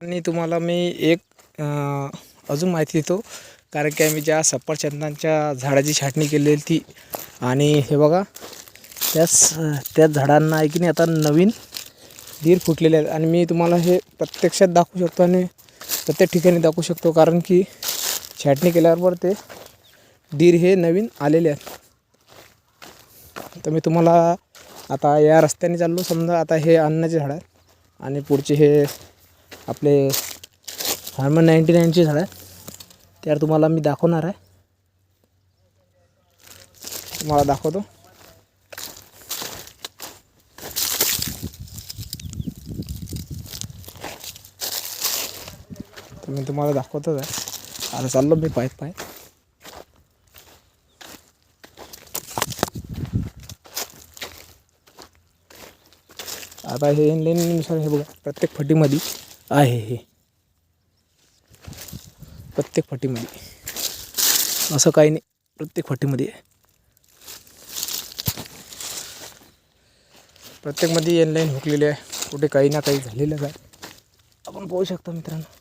आणि तुम्हाला मी एक अजून माहिती देतो. कारण की आम्ही ज्या सफरचंदांच्या झाडाची छाटणी केलेली ती आणि हे बघा त्याच त्याच झाडांना आहे की नाही आता नवीन दीर फुटलेले आहेत. आणि मी तुम्हाला हे प्रत्यक्षात दाखवू शकतो आणि प्रत्येक ठिकाणी दाखवू शकतो. कारण की छाटणी केल्यावर ते दीर हे नवीन आलेले आहेत. तर मी तुम्हाला आता या रस्त्याने चाललो. समजा आता हे अन्नाचे झाड आहे आणि पुढचे हे आपले हार्मन नाईंटी नाईनचे झाड आहे. त्यावर तुम्हाला मी दाखवणार आहे. तुम्हाला दाखवतो. तर मी तुम्हाला दाखवतोच आहे. आता चाललो मी पाय पाय आता हे लेननुसार हे बघा प्रत्येक फटीमध्ये आहे हे. प्रत्येक फटीमध्ये. असं काही नाही. प्रत्येक फटीमध्ये. आहे प्रत्येकमध्ये एनलाईन हुकलेली आहे. कुठे काही ना काही झालेलंच आहे. आपण पाहू शकता मित्रांनो.